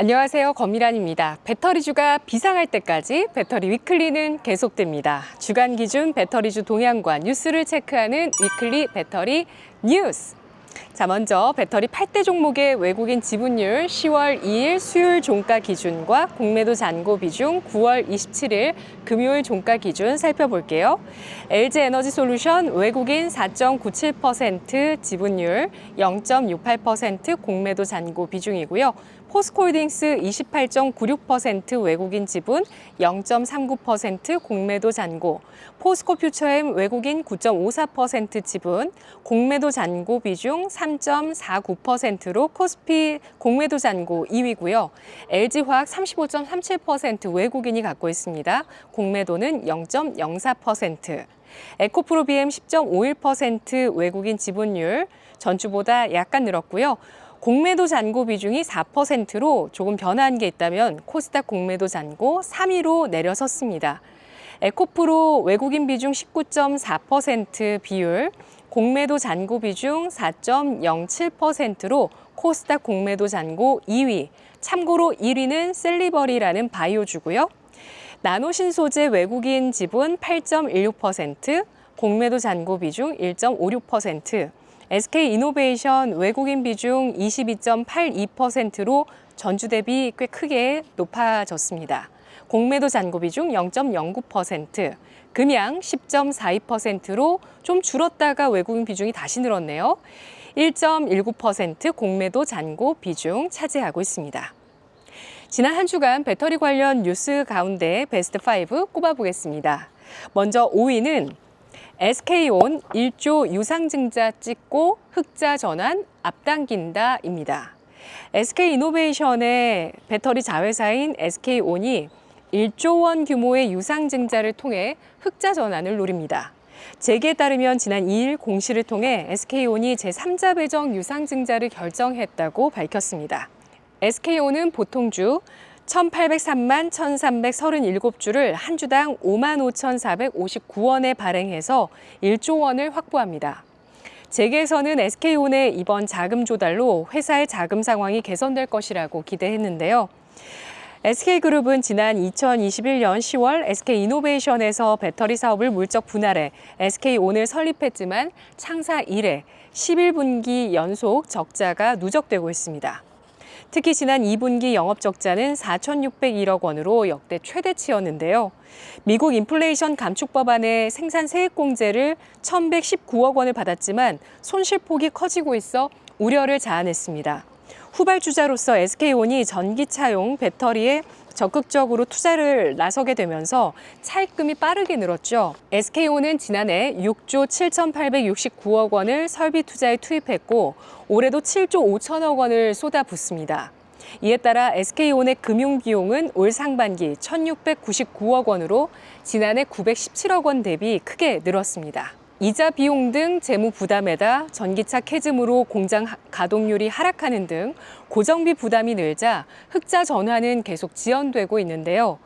안녕하세요. 권미란입니다. 배터리주가 비상할 때까지 배터리 위클리는 계속됩니다. 주간 기준 배터리주 동향과 뉴스를 체크하는 위클리 배터리 뉴스. 자, 먼저 배터리 8대 종목의 외국인 지분율 10월 2일 수요일 종가 기준과 공매도 잔고 비중 9월 27일 금요일 종가 기준 살펴볼게요. LG 에너지 솔루션 외국인 4.97% 지분율 0.68% 공매도 잔고 비중이고요. 포스코홀딩스 28.96% 외국인 지분 0.39% 공매도 잔고, 포스코 퓨처엠 외국인 9.54% 지분 공매도 잔고 비중 3.49%로 코스피 공매도 잔고 2위고요. LG화학 35.37% 외국인이 갖고 있습니다. 공매도는 0.04%. 에코프로비엠 10.51% 외국인 지분율 전주보다 약간 늘었고요. 공매도 잔고 비중이 4%로 조금 변화한 게 있다면 코스닥 공매도 잔고 3위로 내려섰습니다. 에코프로 외국인 비중 19.4% 비율, 공매도 잔고 비중 4.07%로 코스닥 공매도 잔고 2위. 참고로 1위는 셀리버리라는 바이오주고요. 나노신 소재 외국인 지분 8.16%, 공매도 잔고 비중 1.56%, SK 이노베이션 외국인 비중 22.82%로 전주 대비 꽤 크게 높아졌습니다. 공매도 잔고 비중 0.09%, 금양 10.42%로 좀 줄었다가 외국인 비중이 다시 늘었네요. 1.19% 공매도 잔고 비중 차지하고 있습니다. 지난 한 주간 배터리 관련 뉴스 가운데 베스트 5 꼽아보겠습니다. 먼저 5위는 SK온 1조 유상증자 찍고 흑자 전환 앞당긴다입니다. SK이노베이션의 배터리 자회사인 SK온이 1조 원 규모의 유상증자를 통해 흑자 전환을 노립니다. 재계에 따르면 지난 2일 공시를 통해 SK온이 제3자 배정 유상증자를 결정했다고 밝혔습니다. SK온은 보통주 1,803만 1,337주를 한 주당 5만 5,459원에 발행해서 1조 원을 확보합니다. 재계에서는 SK온의 이번 자금 조달로 회사의 자금 상황이 개선될 것이라고 기대했는데요. SK그룹은 지난 2021년 10월 SK이노베이션에서 배터리 사업을 물적 분할해 SK온을 설립했지만 창사 이래 11분기 연속 적자가 누적되고 있습니다. 특히 지난 2분기 영업 적자는 4,601억 원으로 역대 최대치였는데요. 미국 인플레이션 감축 법안의 생산 세액 공제를 1,119억 원을 받았지만 손실폭이 커지고 있어 우려를 자아냈습니다. 후발주자로서 SK온이 전기차용 배터리에 적극적으로 투자를 나서게 되면서 차입금이 빠르게 늘었죠. SK온은 지난해 6조 7,869억 원을 설비 투자에 투입했고 올해도 7조 5천억 원을 쏟아붓습니다. 이에 따라 SK온의 금융 비용은 올 상반기 1,699억 원으로 지난해 917억 원 대비 크게 늘었습니다. 이자 비용 등 재무 부담에다 전기차 캐즘으로 공장 가동률이 하락하는 등 고정비 부담이 늘자 흑자 전환은 계속 지연되고 있는데요.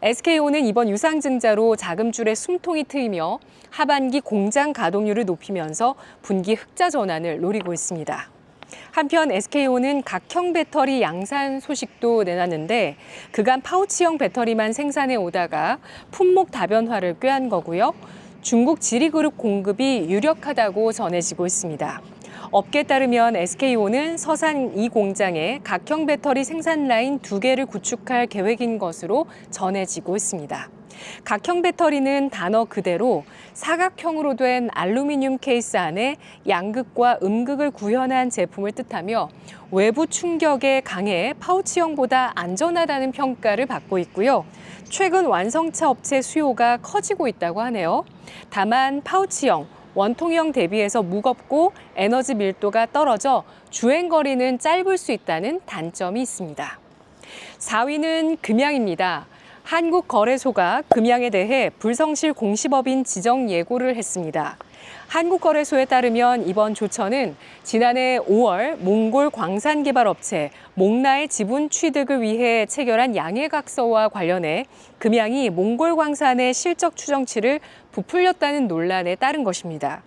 SK온은 이번 유상증자로 자금줄에 숨통이 트이며 하반기 공장 가동률을 높이면서 분기 흑자 전환을 노리고 있습니다. 한편 SK온은 각형 배터리 양산 소식도 내놨는데 그간 파우치형 배터리만 생산해 오다가 품목 다변화를 꾀한 거고요. 중국 지리그룹 공급이 유력하다고 전해지고 있습니다. 업계에 따르면 SK온은 서산 이 공장에 각형 배터리 생산 라인 두 개를 구축할 계획인 것으로 전해지고 있습니다. 각형 배터리는 단어 그대로 사각형으로 된 알루미늄 케이스 안에 양극과 음극을 구현한 제품을 뜻하며 외부 충격에 강해 파우치형보다 안전하다는 평가를 받고 있고요. 최근 완성차 업체 수요가 커지고 있다고 하네요. 다만 파우치형, 원통형 대비해서 무겁고 에너지 밀도가 떨어져 주행 거리는 짧을 수 있다는 단점이 있습니다. 4위는 금양입니다. 한국거래소가 금양에 대해 불성실 공시법인 지정 예고를 했습니다. 한국거래소에 따르면 이번 조처는 지난해 5월 몽골 광산개발업체 몽나의 지분 취득을 위해 체결한 양해각서와 관련해 금양이 몽골 광산의 실적 추정치를 부풀렸다는 논란에 따른 것입니다.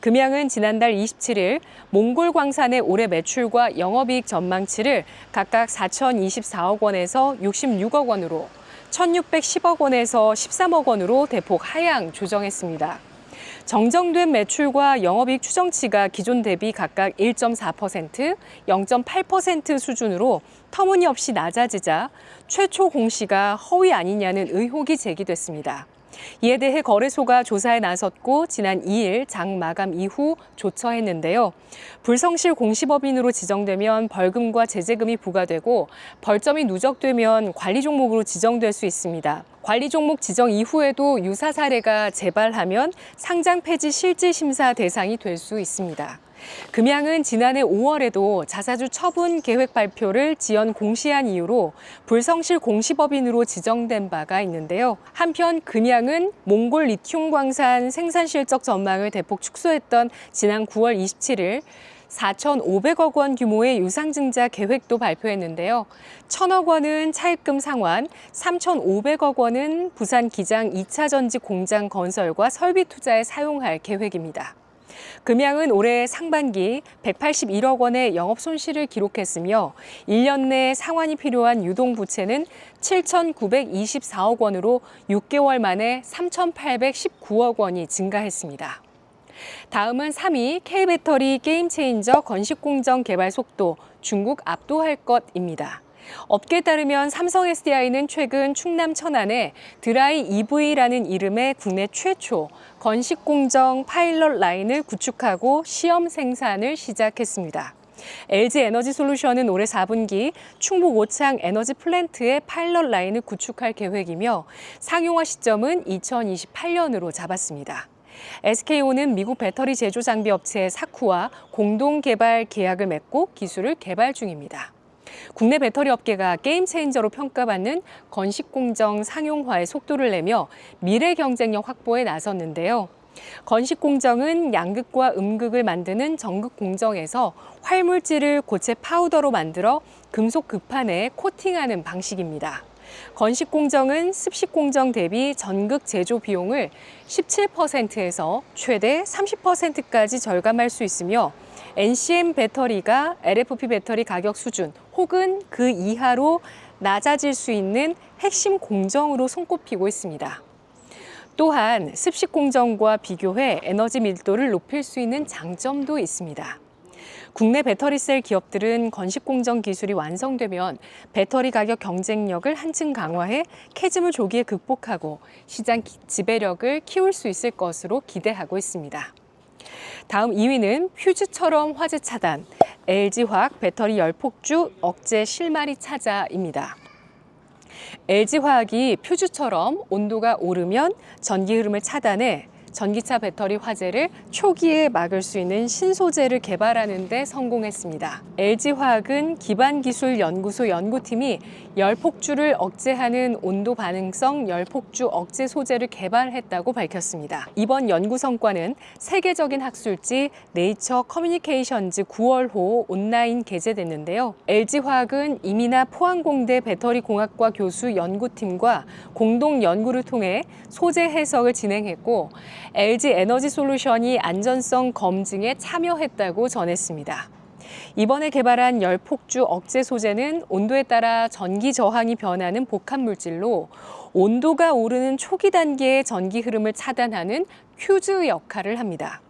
금양은 지난달 27일 몽골 광산의 올해 매출과 영업이익 전망치를 각각 4,024억 원에서 66억 원으로 1,610억 원에서 13억 원으로 대폭 하향 조정했습니다. 정정된 매출과 영업이익 추정치가 기존 대비 각각 1.4%, 0.8% 수준으로 터무니없이 낮아지자 최초 공시가 허위 아니냐는 의혹이 제기됐습니다. 이에 대해 거래소가 조사에 나섰고 지난 2일 장 마감 이후 조처했는데요. 불성실 공시법인으로 지정되면 벌금과 제재금이 부과되고 벌점이 누적되면 관리 종목으로 지정될 수 있습니다. 관리 종목 지정 이후에도 유사 사례가 재발하면 상장 폐지 실질 심사 대상이 될 수 있습니다. 금양은 지난해 5월에도 자사주 처분 계획 발표를 지연 공시한 이유로 불성실 공시법인으로 지정된 바가 있는데요. 한편 금양은 몽골 리튬 광산 생산 실적 전망을 대폭 축소했던 지난 9월 27일 4,500억 원 규모의 유상증자 계획도 발표했는데요. 1,000억 원은 차입금 상환, 3,500억 원은 부산 기장 2차 전지 공장 건설과 설비 투자에 사용할 계획입니다. 금양은 올해 상반기 181억 원의 영업 손실을 기록했으며 1년 내 상환이 필요한 유동 부채는 7,924억 원으로 6개월 만에 3,819억 원이 증가했습니다. 다음은 3위 K배터리 게임 체인저 건식공정 개발 속도 중국 압도할 것입니다. 업계에 따르면 삼성 SDI는 최근 충남 천안에 드라이 EV라는 이름의 국내 최초 건식 공정 파일럿 라인을 구축하고 시험 생산을 시작했습니다. LG 에너지 솔루션은 올해 4분기 충북 오창 에너지 플랜트의 파일럿 라인을 구축할 계획이며 상용화 시점은 2028년으로 잡았습니다. SK온은 미국 배터리 제조 장비 업체 사쿠와 공동 개발 계약을 맺고 기술을 개발 중입니다. 국내 배터리 업계가 게임 체인저로 평가받는 건식 공정 상용화의 속도를 내며 미래 경쟁력 확보에 나섰는데요. 건식 공정은 양극과 음극을 만드는 전극 공정에서 활물질을 고체 파우더로 만들어 금속 급판에 코팅하는 방식입니다. 건식 공정은 습식 공정 대비 전극 제조 비용을 17%에서 최대 30%까지 절감할 수 있으며 NCM 배터리가 LFP 배터리 가격 수준 혹은 그 이하로 낮아질 수 있는 핵심 공정으로 손꼽히고 있습니다. 또한 습식 공정과 비교해 에너지 밀도를 높일 수 있는 장점도 있습니다. 국내 배터리셀 기업들은 건식 공정 기술이 완성되면 배터리 가격 경쟁력을 한층 강화해 캐즘을 조기에 극복하고 시장 지배력을 키울 수 있을 것으로 기대하고 있습니다. 다음 2위는 퓨즈처럼 화재 차단, LG화학 배터리 열폭주 억제 실마리 차자입니다. LG화학이 퓨즈처럼 온도가 오르면 전기 흐름을 차단해 전기차 배터리 화재를 초기에 막을 수 있는 신소재를 개발하는 데 성공했습니다. LG화학은 기반기술연구소 연구팀이 열폭주를 억제하는 온도 반응성 열폭주 억제 소재를 개발했다고 밝혔습니다. 이번 연구 성과는 세계적인 학술지 네이처 커뮤니케이션즈 9월호 온라인 게재됐는데요. LG화학은 이민아 포항공대 배터리공학과 교수 연구팀과 공동 연구를 통해 소재 해석을 진행했고 LG 에너지 솔루션이 안전성 검증에 참여했다고 전했습니다. 이번에 개발한 열폭주 억제 소재는 온도에 따라 전기 저항이 변하는 복합 물질로 온도가 오르는 초기 단계의 전기 흐름을 차단하는 퓨즈 역할을 합니다.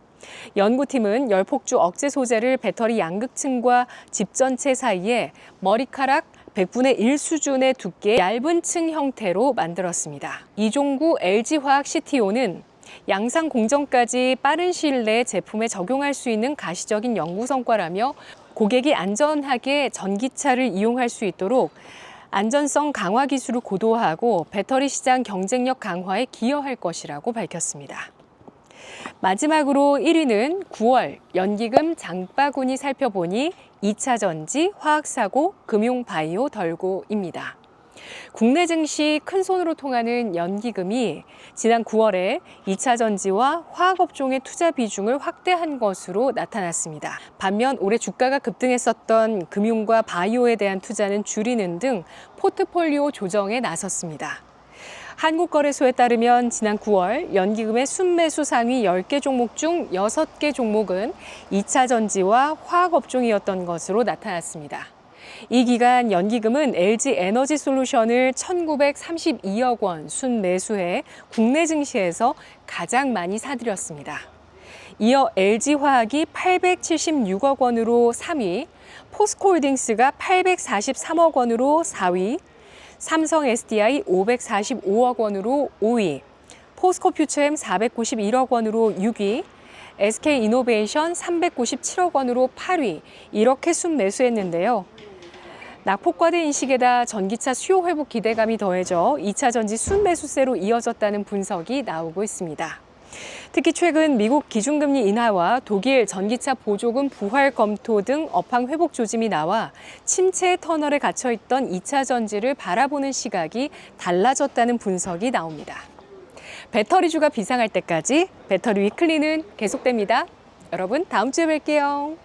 연구팀은 열폭주 억제 소재를 배터리 양극층과 집 전체 사이에 머리카락 100분의 1 수준의 두께 얇은 층 형태로 만들었습니다. 이종구 LG화학 CTO는 양상 공정까지 빠른 시일 내에 제품에 적용할 수 있는 가시적인 연구 성과라며 고객이 안전하게 전기차를 이용할 수 있도록 안전성 강화 기술을 고도화하고 배터리 시장 경쟁력 강화에 기여할 것이라고 밝혔습니다. 마지막으로 1위는 9월 연기금 장바구니 살펴보니 2차 전지, 화학사고, 금융바이오 덜고입니다. 국내 증시 큰 손으로 통하는 연기금이 지난 9월에 2차 전지와 화학업종의 투자 비중을 확대한 것으로 나타났습니다. 반면 올해 주가가 급등했었던 금융과 바이오에 대한 투자는 줄이는 등 포트폴리오 조정에 나섰습니다. 한국거래소에 따르면 지난 9월 연기금의 순매수 상위 10개 종목 중 6개 종목은 2차 전지와 화학업종이었던 것으로 나타났습니다. 이 기간 연기금은 LG 에너지 솔루션을 1,932억 원 순 매수해 국내 증시에서 가장 많이 사들였습니다. 이어 LG화학이 876억 원으로 3위, 포스코홀딩스가 843억 원으로 4위, 삼성 SDI 545억 원으로 5위, 포스코 퓨처엠 491억 원으로 6위, SK이노베이션 397억 원으로 8위 이렇게 순매수했는데요. 낙폭과대 인식에다 전기차 수요 회복 기대감이 더해져 2차 전지 순매수세로 이어졌다는 분석이 나오고 있습니다. 특히 최근 미국 기준금리 인하와 독일 전기차 보조금 부활 검토 등 업황 회복 조짐이 나와 침체 터널에 갇혀 있던 2차 전지를 바라보는 시각이 달라졌다는 분석이 나옵니다. 배터리주가 비상할 때까지 배터리 위클리는 계속됩니다. 여러분 다음 주에 뵐게요.